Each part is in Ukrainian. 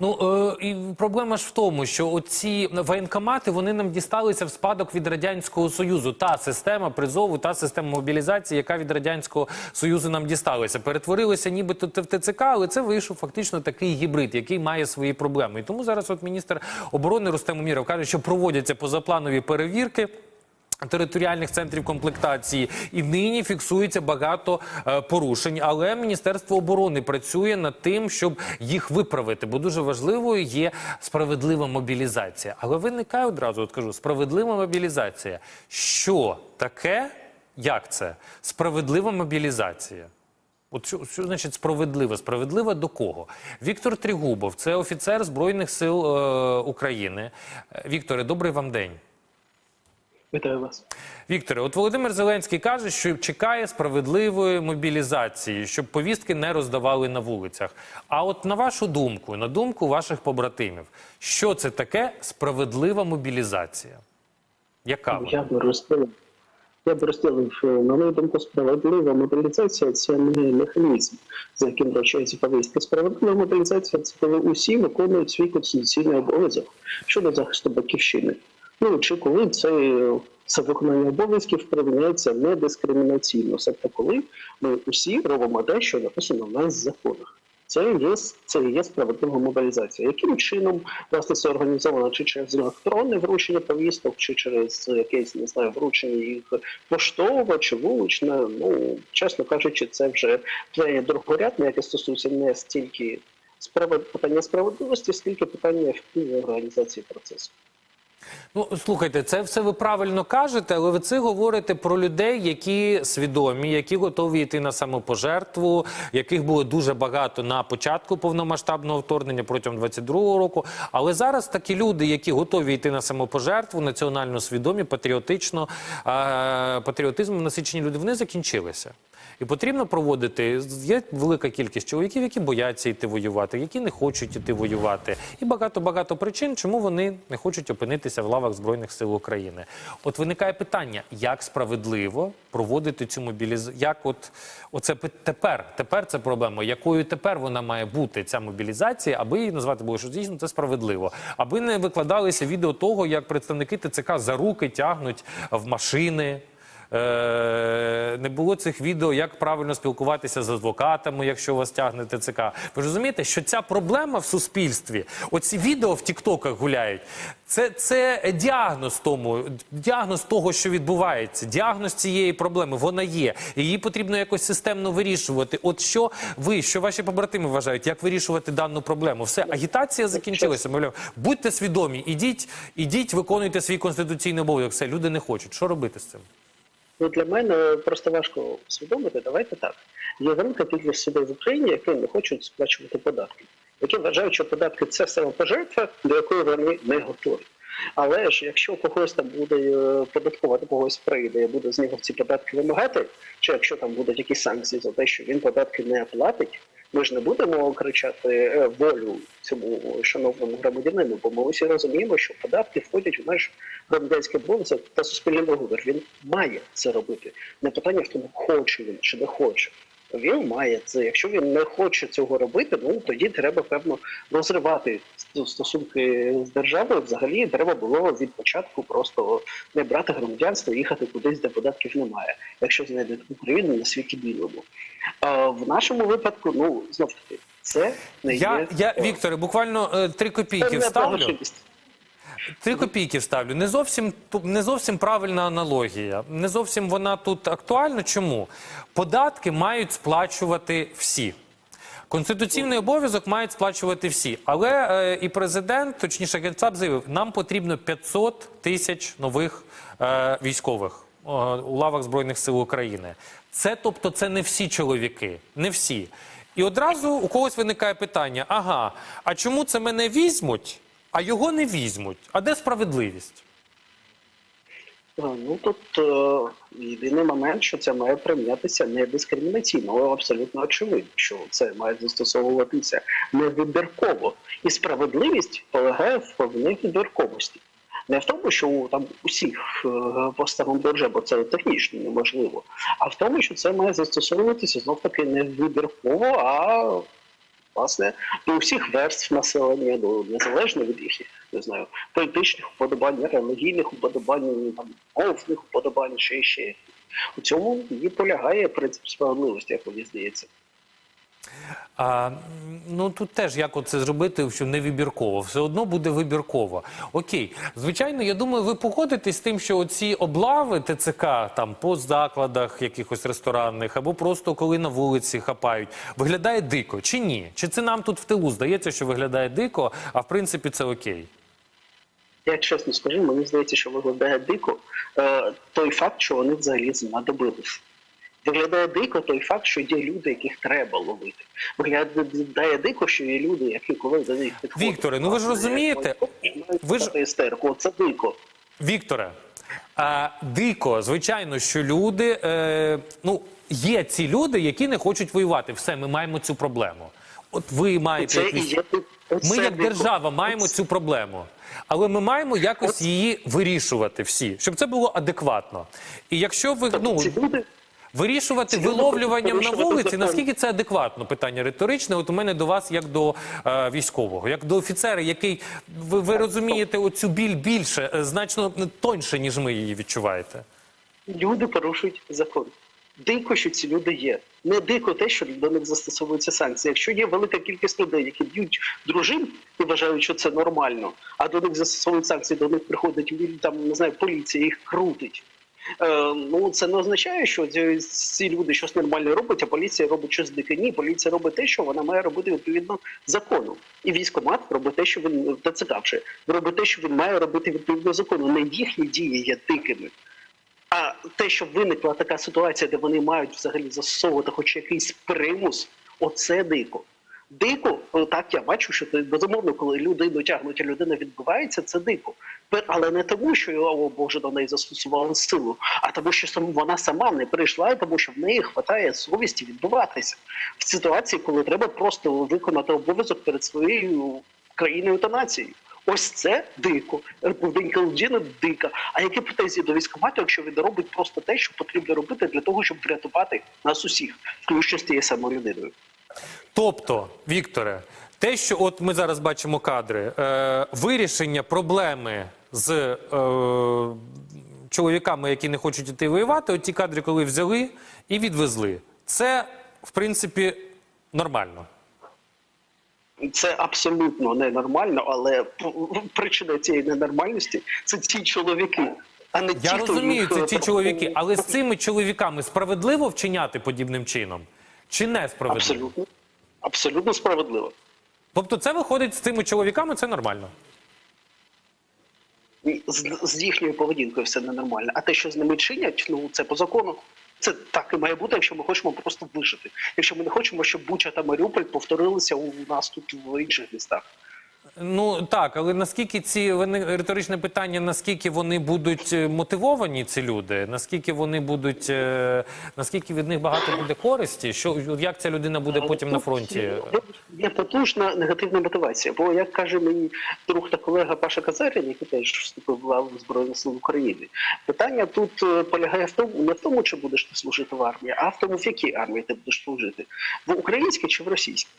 Ну е, і проблема ж в тому, що оці воєнкомати вони нам дісталися в спадок від радянського союзу. Та система призову, та система мобілізації, яка від радянського союзу нам дісталася, перетворилися нібито в ТЦК, але це вийшов фактично такий гібрид, який має свої проблеми. І тому зараз, от міністр оборони Рустем Уміров каже, що проводяться позапланові перевірки. Територіальних центрів комплектації і нині фіксується багато е, порушень, але Міністерство оборони працює над тим, щоб їх виправити, бо дуже важливою є справедлива мобілізація. Але виникає одразу, от кажу, справедлива мобілізація. Що таке? Як це? Справедлива мобілізація. От що, що значить справедлива? Справедлива до кого? Віктор Трігубов, це офіцер Збройних сил е, України. Е, Вікторе, добрий вам день. Вітаю вас. Вікторе, от Володимир Зеленський каже, що чекає справедливої мобілізації, щоб повістки не роздавали на вулицях. А от на вашу думку, на думку ваших побратимів, що це таке справедлива мобілізація? Яка Я вона? би розділив. Я б розділив, на мою думку, справедлива мобілізація це не механізм, за яким вручається повістка. Справедлива мобілізація це коли усі виконують свій конституційний обов'язок щодо захисту батьківщини. Ну чи коли це, це виконання обов'язків приміняється недискримінаційно, тобто коли ми усі робимо те, що написано в нас в законах. Це є це є справедлива мобілізація. Яким чином власне це організовано? Чи через електронне вручення повісток, чи через якесь не знаю вручення їх поштово чи вуличне? Ну чесно кажучи, це вже питання другорядне, яке стосується не стільки справед питання справедливості, скільки питання ефективної організації процесу. Ну слухайте, це все ви правильно кажете, але ви це говорите про людей, які свідомі, які готові йти на самопожертву, яких було дуже багато на початку повномасштабного вторгнення протягом 22-го року. Але зараз такі люди, які готові йти на самопожертву, національно свідомі, патріотично е- патріотизмом насичені люди, вони закінчилися. І потрібно проводити. Є велика кількість чоловіків, які бояться йти воювати, які не хочуть йти воювати, і багато багато причин, чому вони не хочуть опинитися в лавах збройних сил України. От виникає питання, як справедливо проводити цю мобілізацію. Як от оце тепер? Тепер це проблема. Якою тепер вона має бути ця мобілізація, аби її назвати було, що дійсно це справедливо, аби не викладалися відео того, як представники ТЦК за руки тягнуть в машини. Е, не було цих відео, як правильно спілкуватися з адвокатами, якщо вас тягне ТЦК. Ви розумієте, що ця проблема в суспільстві, оці відео в Тіктоках гуляють, це, це діагноз тому, діагноз того, що відбувається, діагноз цієї проблеми, вона є. Її потрібно якось системно вирішувати. От що ви, що ваші побратими вважають, як вирішувати дану проблему? Все, агітація закінчилася. Мовляв, будьте свідомі, ідіть, ідіть, виконуйте свій конституційний обов'язок. Все, люди не хочуть. Що робити з цим? Ну, для мене просто важко усвідомити. Давайте так. Є велика кількість людей в Україні, які не хочуть сплачувати податки, які вважають, що податки це самопожертва, до якої вони не готові. Але ж якщо когось там буде е, податкова до когось прийде і буде з нього ці податки вимагати, чи якщо там будуть якісь санкції за те, що він податки не платить, ми ж не будемо кричати е, волю цьому шановному громадянину, бо ми усі розуміємо, що податки входять в наш громадянський обов'язок та суспільний договір. Він має це робити. Не питання в тому, хоче він чи не хоче. Він має це. Якщо він не хоче цього робити, ну тоді треба певно розривати стосунки з державою. Взагалі треба було від початку просто не брати громадянство, і їхати кудись, де податків немає, якщо знайде Україну на світі білому. А в нашому випадку, ну знов таки, це не Я, є я Вікторе, буквально е, три копійки вставлю. Три копійки вставлю. Не зовсім не зовсім правильна аналогія. Не зовсім вона тут актуальна. Чому податки мають сплачувати всі? Конституційний обов'язок мають сплачувати всі, але е, і президент, точніше Генцап заявив, нам потрібно 500 тисяч нових е, військових е, у лавах збройних сил України. Це тобто, це не всі чоловіки, не всі. І одразу у когось виникає питання: ага, а чому це мене візьмуть, а його не візьмуть? А де справедливість? Ну тут е, єдиний момент, що це має примінятися не дискримінаційно, але абсолютно очевидно, що це має застосовуватися невибірково. І справедливість полягає в певній вибірковості. Не в тому, що там усіх е, поставимо бо це технічно неможливо, а в тому, що це має застосовуватися знов таки не вибірково, а власне до усіх верств населення, до незалежно від їх не знаю, політичних уподобань, релігійних уподобань, там мовних уподобань, ще ще. У цьому і полягає принцип справедливості, як мені здається. А, ну тут теж як оце зробити, що не вибірково, все одно буде вибірково. Окей, звичайно, я думаю, ви погодитесь з тим, що оці облави ТЦК там по закладах якихось ресторанних або просто коли на вулиці хапають, виглядає дико чи ні? Чи це нам тут в тилу здається, що виглядає дико, а в принципі це окей? Я чесно скажу, мені здається, що виглядає дико е, той факт, що вони взагалі знадобились. Виглядає дико той факт, що є люди, яких треба ловити. Виглядає дико, що є люди, які коли до них підходять. Вікторе, ну ви ж розумієте, ви ж- писати істерику. Це дико. Вікторе, а, дико, звичайно, що люди, е, ну, є ці люди, які не хочуть воювати. Все, ми маємо цю проблему. От ви маєте Це якісь... є. Ми, як держава, маємо цю проблему. Але ми маємо якось її вирішувати всі, щоб це було адекватно. І якщо ви ну, Ці люди вирішувати виловлюванням на вулиці, наскільки це адекватно? Питання риторичне. От у мене до вас, як до е, військового, як до офіцера, який ви, ви розумієте оцю біль більше, е, значно тоньше, ніж ми її відчуваєте. люди порушують закон. Дико, що ці люди є. Не дико те, що до них застосовуються санкції. Якщо є велика кількість людей, які б'ють дружин і вважають, що це нормально, а до них застосовують санкції, до них приходить там, не знаю, поліція, їх крутить. Е, ну це не означає, що ці- люди щось нормальне роблять, а поліція робить щось дике. Ні, поліція робить те, що вона має робити відповідно закону. І військомат робить те, що він вже робить те, що він має робити відповідно закону. Не їхні дії є дикими. А те, що виникла така ситуація, де вони мають взагалі застосовувати хоч якийсь примус, оце дико. Дико, так я бачу, що безумовно, коли людину тягнуть, а людина відбувається, це дико. Але не тому, що о Боже до неї застосували силу, а тому, що вона сама не прийшла, і тому що в неї хватає совісті відбуватися в ситуації, коли треба просто виконати обов'язок перед своєю країною та нацією. Ось це дико. Республіка Лудіна дика. А які претензії до військомату, якщо він робить просто те, що потрібно робити для того, щоб врятувати нас усіх, включно з тією самою людиною? Тобто, Вікторе, те, що от ми зараз бачимо кадри, е, вирішення проблеми з е, чоловіками, які не хочуть іти воювати, от ті кадри, коли взяли і відвезли, це в принципі нормально. Це абсолютно ненормально, але причина цієї ненормальності це ці чоловіки, а не ті, Я хто розумію, це е, ті чоловіки, але з цими чоловіками справедливо вчиняти подібним чином? Чи не справедливо? абсолютно, абсолютно справедливо. Тобто, це виходить з цими чоловіками, це нормально. З, з їхньою поведінкою все ненормально. А те, що з ними чинять, ну це по закону. Це так і має бути, якщо ми хочемо просто вижити. Якщо ми не хочемо, щоб Буча та Маріуполь повторилися у нас тут в інших містах. Ну так, але наскільки ці вони риторичне питання, наскільки вони будуть е, мотивовані, ці люди, наскільки вони будуть, е, наскільки від них багато буде користі? Що як ця людина буде потім на фронті? Є потужна негативна мотивація. Бо, як каже мій друг та колега Паша Казарін, який теж вступив в лаву Збройних сил України, питання тут е, полягає в тому, не в тому, чи будеш ти служити в армії, а в тому, в якій армії ти будеш служити в українській чи в російській.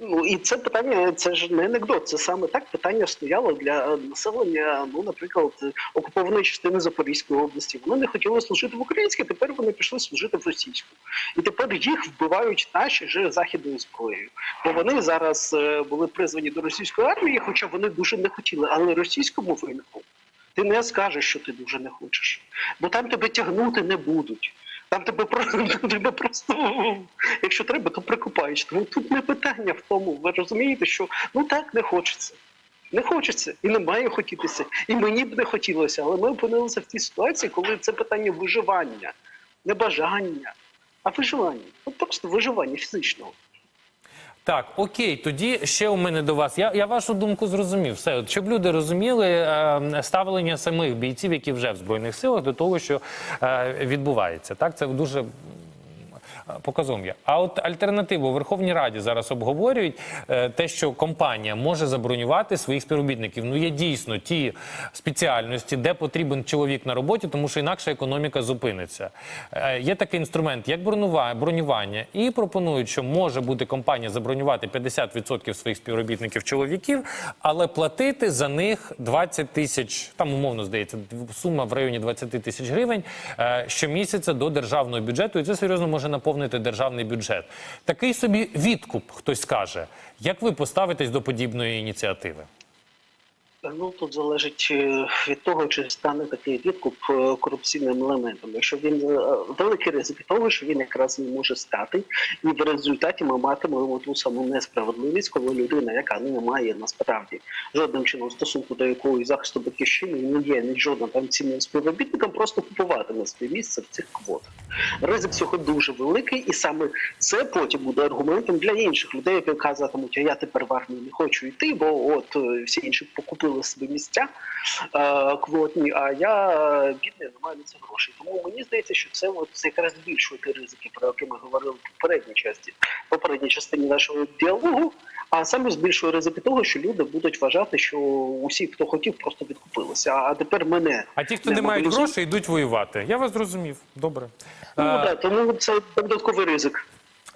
Ну і це питання, це ж не анекдот. Це саме так питання стояло для населення. Ну, наприклад, окупованої частини Запорізької області. Вони не хотіли служити в українській, тепер вони пішли служити в російську. І тепер їх вбивають наші ж західною зброєю. Бо вони зараз е, були призвані до російської армії, хоча вони дуже не хотіли. Але російському винику ти не скажеш, що ти дуже не хочеш, бо там тебе тягнути не будуть. Там тебе просто, тебе просто, якщо треба, то прикопаєш. Тому тут не питання в тому. Ви розумієте, що ну так не хочеться. Не хочеться і не має хотітися. І мені б не хотілося, але ми опинилися в тій ситуації, коли це питання виживання, не бажання, а виживання. От просто виживання фізичного. Так, окей, тоді ще у мене до вас. Я, я вашу думку зрозумів. Все, щоб люди розуміли е, ставлення самих бійців, які вже в збройних силах, до того, що е, відбувається. Так, це дуже показом є. А от альтернативу Верховній Раді зараз обговорюють е, те, що компанія може забронювати своїх співробітників. Ну є дійсно ті спеціальності, де потрібен чоловік на роботі, тому що інакше економіка зупиниться. Е, Є такий інструмент, як бронювання, і пропонують, що може бути компанія забронювати 50% своїх співробітників чоловіків, але платити за них 20 тисяч, там умовно здається, сума в районі 20 тисяч гривень е, щомісяця до державного бюджету, і це серйозно може наповнити державний бюджет. Такий собі відкуп, хтось каже. Як ви поставитесь до подібної ініціативи? Ну тут залежить від того, чи стане такий відкуп е, корупційним елементом. Якщо він е, великий ризик того, що він якраз не може стати, і в результаті ми матимемо ту саму несправедливість, коли людина, яка не має насправді жодним чином стосунку до якоїсь захисту батьківщини, не є ні жодним там цінним співробітником, просто купуватиме своє місце в цих квотах. Ризик цього дуже великий, і саме це потім буде аргументом для інших людей, які казатимуть, а я тепер в армію не хочу йти, бо от е, всі інші покупили собі місця е, квотні, а я е, бідний, не маю на це грошей. Тому мені здається, що це от це якраз збільшує ті ризики, про які ми говорили в попередній часті, в попередній частині нашого діалогу. А саме збільшує ризики того, що люди будуть вважати, що усі, хто хотів, просто відкупилися. А тепер мене А ті, хто не мають мобілізують. грошей, йдуть воювати. Я вас зрозумів. Добре. Ну, Е, да, тому це додатковий ризик.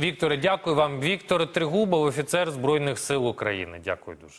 Вікторе, дякую вам. Віктор Тригубов, офіцер Збройних сил України. Дякую дуже.